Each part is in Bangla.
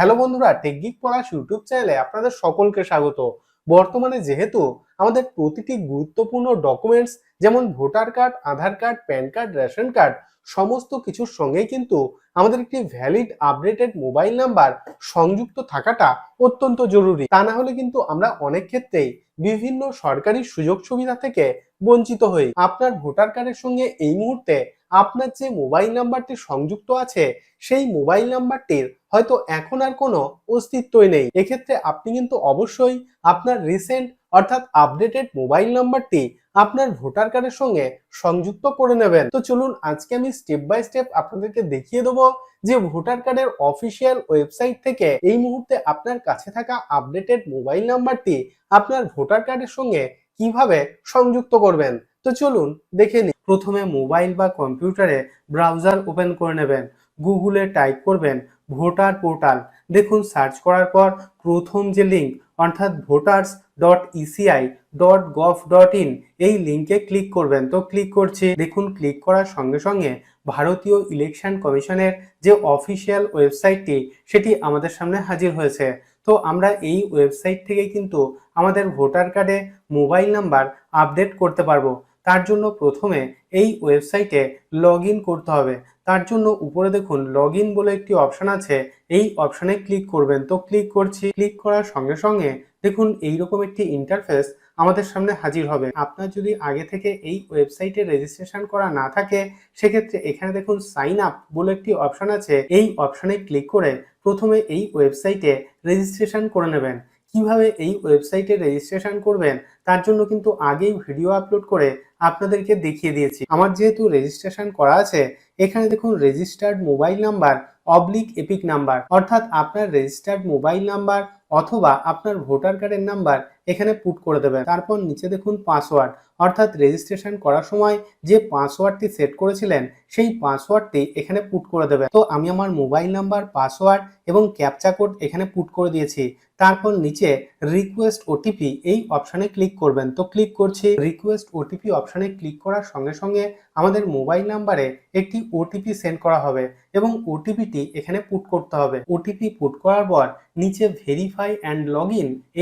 হ্যালো বন্ধুরা টেকগিক পড়াশ ইউটিউব চ্যানেলে আপনাদের সকলকে স্বাগত। বর্তমানে যেহেতু আমাদের প্রতিটি গুরুত্বপূর্ণ ডকুমেন্টস যেমন voter card Aadhaar card PAN card ration card সমস্ত কিছুর সঙ্গেই কিন্তু আমাদের একটি ভ্যালিড আপডেটেড মোবাইল নাম্বার সংযুক্ত থাকাটা অত্যন্ত জরুরি। তা না হলে কিন্তু আমরা অনেক ক্ষেত্রেই বিভিন্ন সরকারি সুযোগ সুবিধা থেকে বঞ্চিত হই। আপনার ভোটার কার্ডের সঙ্গে এই মুহূর্তে আপনার যে মোবাইল নাম্বারটি সংযুক্ত আছে, সেই মোবাইল নাম্বারটির হয়তো এখন আর কোনো অস্তিত্বই নেই। এক্ষেত্রে আপনি কিন্তু অবশ্যই আপনার রিসেন্ট অর্থাৎ আপডেটেড মোবাইল নাম্বারটি আপনার ভোটার কার্ডের সঙ্গে সংযুক্ত করে নেবেন। তো চলুন আজকে আমি স্টেপ বাই স্টেপ আপনাদেরকে দেখিয়ে দেবো যে ভোটার কার্ডের অফিসিয়াল ওয়েবসাইট থেকে এই মুহূর্তে আপনার কাছে থাকা আপডেটেড মোবাইল নাম্বারটি আপনার ভোটার কার্ডের সঙ্গে কীভাবে সংযুক্ত করবেন? তো চলুন দেখে নিই। প্রথমে মোবাইল বা কম্পিউটারে ব্রাউজার ওপেন করে নেবেন। গুগলে টাইপ করবেন ভোটার পোর্টাল। দেখুন, সার্চ করার পর প্রথম যে লিঙ্ক, অর্থাৎ voters dot ECI dot gov dot in এই লিঙ্কে ক্লিক করবেন। তো ক্লিক করছি। দেখুন, ক্লিক করার সঙ্গে সঙ্গে ভারতীয় ইলেকশন কমিশনের যে অফিসিয়াল ওয়েবসাইটটি, সেটি আমাদের সামনে হাজির হয়েছে। তো আমরা এই ওয়েবসাইট থেকে কিন্তু আমাদের ভোটার কার্ডে মোবাইল নাম্বার আপডেট করতে পারব। তার জন্য প্রথমে এই ওয়েবসাইটে লগ করতে হবে। তার জন্য উপরে দেখুন লগ বলে একটি অপশান আছে। এই অপশানে ক্লিক করবেন। তো ক্লিক করছি। ক্লিক করার সঙ্গে সঙ্গে দেখুন এইরকম একটি ইন্টারফেস আমাদের সামনে হাজির হবে। আপনার যদি আগে থেকে এই ওয়েবসাইটে রেজিস্ট্রেশন করা না থাকে, সেক্ষেত্রে এখানে দেখুন সাইন আপ বলে একটি অপশন আছে। এই অপশানে ক্লিক করে প্রথমে এই ওয়েবসাইটে রেজিস্ট্রেশন করে নেবেন। কীভাবে এই ওয়েবসাইটে রেজিস্ট্রেশন করবেন, তার জন্য কিন্তু আগেই ভিডিও আপলোড করে আপনাদেরকে দেখিয়ে দিয়েছি। আমার যেহেতু রেজিস্ট্রেশন করা আছে, এখানে দেখুন registered mobile number oblique EPIC number অর্থাৎ আপনার রেজিস্টার্ড মোবাইল নাম্বার অথবা আপনার ভোটার কার্ডের নাম্বার এখানে পুট করে দেবেন। তারপর নিচে দেখুন পাসওয়ার্ড অর্থাৎ রেজিস্ট্রেশন করার সময় যে পাসওয়ার্ডটি সেট করেছিলেন, সেই পাসওয়ার্ডটি এখানে পুট করে দেবেন। তো আমি আমার মোবাইল নাম্বার পাসওয়ার্ড এবং ক্যাপচা কোড এখানে পুট করে দিয়েছি। তারপর নিচে রিকোয়েস্ট ওটিপি এই অপশানে ক্লিক করবেন। তো ক্লিক করছি। রিকোয়েস্ট ওটিপি অপশানে ক্লিক করার সঙ্গে সঙ্গে আমাদের মোবাইল নাম্বারে একটি ওটিপি সেন্ড করা হবে এবং ওটিপিটি এখানে পুট করতে হবে। ওটিপি পুট করার পর নিচে ভেরিফাই অ্যান্ড লগ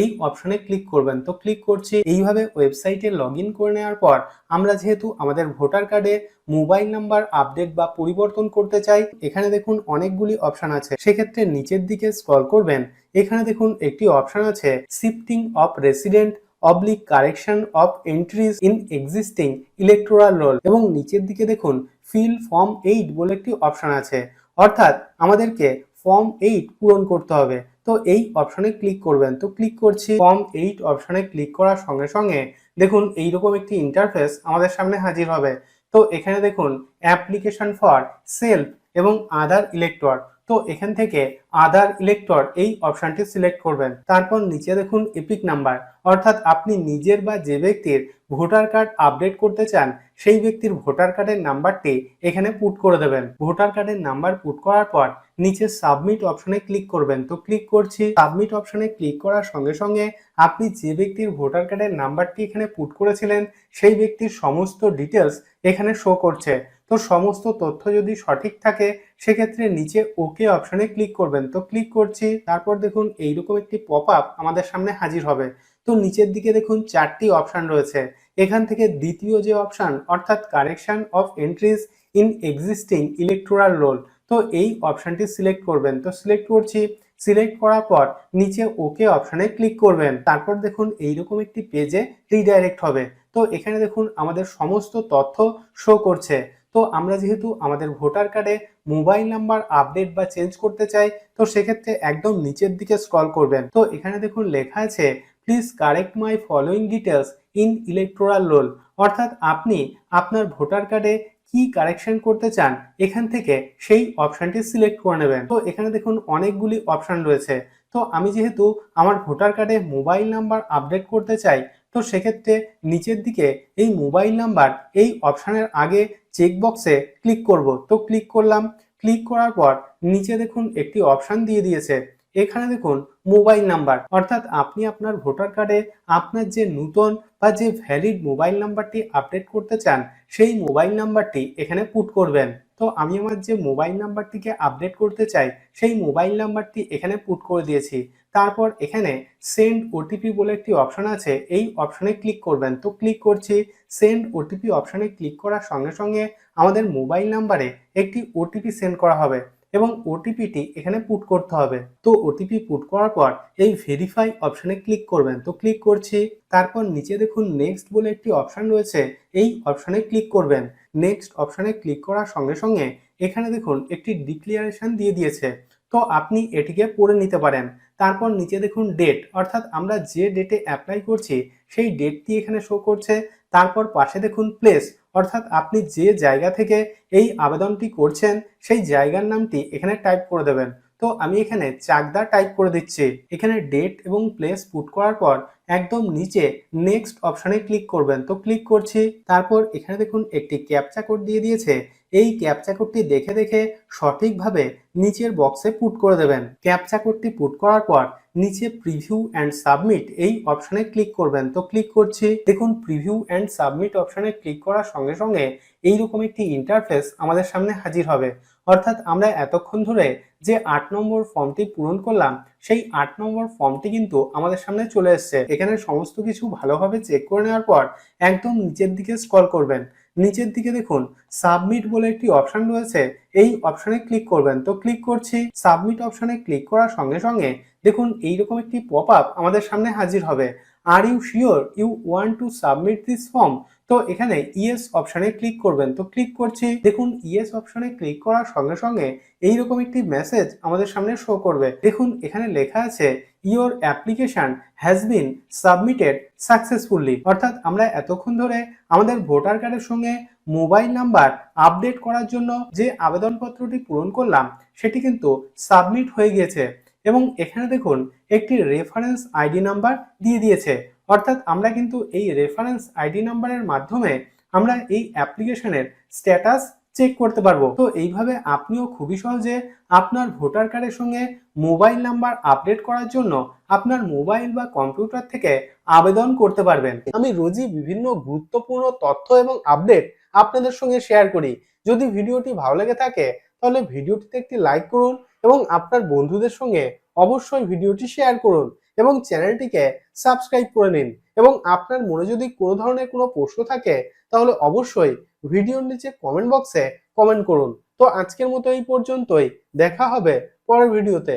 এই অপশানে ক্লিক করবেন। তো ক্লিক করছি। এইভাবে ওয়েবসাইটে লগ করে নেওয়ার পর আমরা যেহেতু আমাদের ভোটার কার্ডে মোবাইল নাম্বার আপডেট বা পরিবর্তন করতে চাই, এখানে দেখুন অনেকগুলি অপশন আছে। সেক্ষেত্রে নিচের দিকে স্ক্রল করবেন। এখানে দেখুন একটি অপশন আছে shifting of resident oblique correction of entries in existing electoral roll এবং নিচের দিকে দেখুন ফিল ফর্ম এইট বলে একটি অপশন আছে। অর্থাৎ আমাদেরকে ফর্ম এইট পূরণ করতে হবে। তো এই অপশনে ক্লিক করবেন। তো ক্লিক করছি ফর্ম এইট অপশনে ক্লিক করার সঙ্গে সঙ্গে দেখুন এইরকম একটি ইন্টারফেস আমাদের সামনে হাজির হবে। তো এখানে দেখুন অ্যাপ্লিকেশন ফর সেলফ এবং আদার ইলেক্টর। তো এখান থেকে আধার ইলেক্টর এই অপশনটি সিলেক্ট করবেন। তারপর নিচে দেখুন এপিক নাম্বার। অর্থাৎ আপনি নিজের বা যে ব্যক্তির ভোটার কার্ড আপডেট করতে চান, সেই ব্যক্তির ভোটার কার্ডের নাম্বারটি এখানে পুট করে দেবেন। ভোটার কার্ডের নাম্বার পুট করার পর নিচে সাবমিট অপশনে ক্লিক করবেন। তো ক্লিক করছি। সাবমিট অপশনে ক্লিক করার সঙ্গে সঙ্গে আপনি যে ব্যক্তির ভোটার কার্ডের নাম্বারটি এখানে পুট করেছিলেন, সেই ব্যক্তির সমস্ত ডিটেলস এখানে শো করছে। তো সমস্ত তথ্য যদি সঠিক থাকে, সেক্ষেত্রে নিচে ওকে অপশনে ক্লিক করবেন। তো ক্লিক করছি, তারপর দেখুন এইরকম একটি পপ আপ আমাদের সামনে হাজির হবে। তো নিচের দিকে দেখুন চারটি অপশান রয়েছে। এখান থেকে দ্বিতীয় যে অপশান, অর্থাৎ correction of entries in existing electoral roll, তো এই অপশানটি সিলেক্ট করবেন। তো সিলেক্ট করছি, সিলেক্ট করার পর নিচে ওকে অপশানে ক্লিক করবেন। তারপর দেখুন এইরকম একটি পেজে রিডাইরেক্ট হবে। তো এখানে দেখুন আমাদের সমস্ত তথ্য শো করছে। তো আমরা যেহেতু আমাদের ভোটার কার্ডে মোবাইল নাম্বার আপডেট বা চেঞ্জ করতে চাই, তো সেক্ষেত্রে একদম নিচের দিকে স্ক্রল করবেন। তো এখানে দেখুন লেখা আছে please correct my following details in electoral roll অর্থাৎ আপনি আপনার ভোটার কার্ডে কি কারেকশন করতে চান, এখান থেকে সেই অপশানটি সিলেক্ট করে নেবেন। তো এখানে দেখুন অনেকগুলি অপশান রয়েছে। তো আমি যেহেতু আমার ভোটার কার্ডে মোবাইল নাম্বার আপডেট করতে চাই তো সেক্ষেত্রে নিচের দিকে এই মোবাইল নাম্বার এই অপশানের আগে চেকবক্সে ক্লিক করব। তো ক্লিক করলাম। ক্লিক করার পর নিচে দেখুন একটি অপশান দিয়ে দিয়েছে। এখানে দেখুন মোবাইল নাম্বার। অর্থাৎ আপনি আপনার ভোটার কার্ডে আপনার যে নূতন বা যে ভ্যালিড মোবাইল নাম্বারটি আপডেট করতে চান, সেই মোবাইল নাম্বারটি এখানে পুট করবেন। তো আমি আমার যে মোবাইল নাম্বারটিকে আপডেট করতে চাই, সেই মোবাইল নাম্বারটি এখানে পুট করে দিয়েছি। তারপর এখানে সেন্ড ওটিপি বলে একটি অপশন আছে, এই অপশনে ক্লিক করবেন। তো ক্লিক করছি সেন্ড ওটিপি অপশনে ক্লিক করার সঙ্গে সঙ্গে আমাদের মোবাইল নাম্বারে একটি ওটিপি সেন্ড করা হবে এবং ওটিপিটি এখানে পুট করতে হবে। তো ওটিপি পুট করার পর এই ভেরিফাই অপশনে ক্লিক করবেন। তো ক্লিক করছি, তারপর নিচে দেখুন নেক্সট বলে একটি অপশন রয়েছে, এই অপশনে ক্লিক করবেন। নেক্সট অপশনে ক্লিক করার সঙ্গে সঙ্গে এখানে দেখুন একটি ডিক্লিয়ারেশন দিয়ে দিয়েছে। তো আপনি এটিকে পড়ে নিতে পারেন। তারপর নিচে দেখুন ডেট অর্থাৎ আমরা যে ডেটে অ্যাপ্লাই করছি, সেই ডেটটি এখানে শো করছে। তারপর পাশে দেখুন প্লেস অর্থাৎ আপনি যে জায়গা থেকে এই আবেদনটি করছেন, সেই জায়গার নামটি এখানে টাইপ করে দেবেন। তো আমি এখানে চাকদা টাইপ করে দিচ্ছি। এখানে ডেট এবং প্লেস পুট করার পর একদম নিচে নেক্সট অপশনে ক্লিক করবেন। তো ক্লিক করছি, তারপর এখানে দেখুন একটি ক্যাপচা কোড দিয়ে দিয়েছে। এই ক্যাপচা কোডটি দেখে দেখে সঠিকভাবে নিচের বক্সে পুট করে দেবেন। ক্যাপচা কোডটি পুট করার পর নিচে প্রিভিউ অ্যান্ড সাবমিট এই অপশানে ক্লিক করবেন। তো ক্লিক করছি, দেখুন প্রিভিউ অ্যান্ড সাবমিট অপশানে ক্লিক করার সঙ্গে সঙ্গে এইরকম একটি ইন্টারফেস আমাদের সামনে হাজির হবে। অর্থাৎ আমরা এতক্ষণ ধরে যে আট নম্বর ফর্মটি পূরণ করলাম সেই আট নম্বর ফর্মটি কিন্তু আমাদের সামনে চলে এসছে। এখানে সমস্ত কিছু ভালোভাবে চেক করে নেওয়ার পর একদম নিচের দিকে স্ক্রল করবেন। নিচের দিকে দেখুন সাবমিট বলে একটি অপশন রয়েছে। এই অপশনে ক্লিক করবেন। তো ক্লিক করছি সাবমিট অপশনে ক্লিক করার সঙ্গে সঙ্গে দেখুন এইরকম একটি পপ আপ আমাদের সামনে হাজির হবে। Are you sure you want to submit this form তো এখানে ইয়েস অপশনে ক্লিক করবেন। তো ক্লিক করছি, দেখুন ইয়েস অপশনে ক্লিক করার সঙ্গে সঙ্গে এইরকম একটি মেসেজ আমাদের সামনে শো করবে। দেখুন, এখানে লেখা আছে your application has been submitted successfully অর্থাৎ আমরা এতক্ষণ ধরে আমাদের ভোটার কার্ডের সঙ্গে মোবাইল নাম্বার আপডেট করার জন্য যে আবেদনপত্রটি পূরণ করলাম, সেটি কিন্তু সাবমিট হয়ে গিয়েছে এবং এখানে দেখুন, একটি রেফারেন্স আইডি নাম্বার দিয়ে দিয়েছে। অর্থাৎ আমরা কিন্তু এই রেফারেন্স আইডি নাম্বারের মাধ্যমে আমরা এই অ্যাপ্লিকেশনের স্ট্যাটাস চেক করতে পারব। তো এইভাবে আপনিও খুবই সহজে আপনার ভোটার কার্ডের সঙ্গে মোবাইল নাম্বার আপডেট করার জন্য আপনার মোবাইল বা কম্পিউটার থেকে আবেদন করতে পারবেন। আমি রোজই বিভিন্ন গুরুত্বপূর্ণ তথ্য এবং আপডেট আপনাদের সঙ্গে শেয়ার করি। যদি ভিডিওটি ভালো লেগে থাকে, তাহলে ভিডিওটিতে একটি লাইক করুন এবং আপনার বন্ধুদের সঙ্গে অবশ্যই ভিডিওটি শেয়ার করুন এবং চ্যানেলটিকে সাবস্ক্রাইব করে নিন এবং আপনার মনে যদি কোনো ধরনের কোনো প্রশ্ন থাকে, তাহলে অবশ্যই ভিডিওর নিচে কমেন্ট বক্সে কমেন্ট করুন। তো আজকের মতো এই পর্যন্তই, দেখা হবে পরের ভিডিওতে।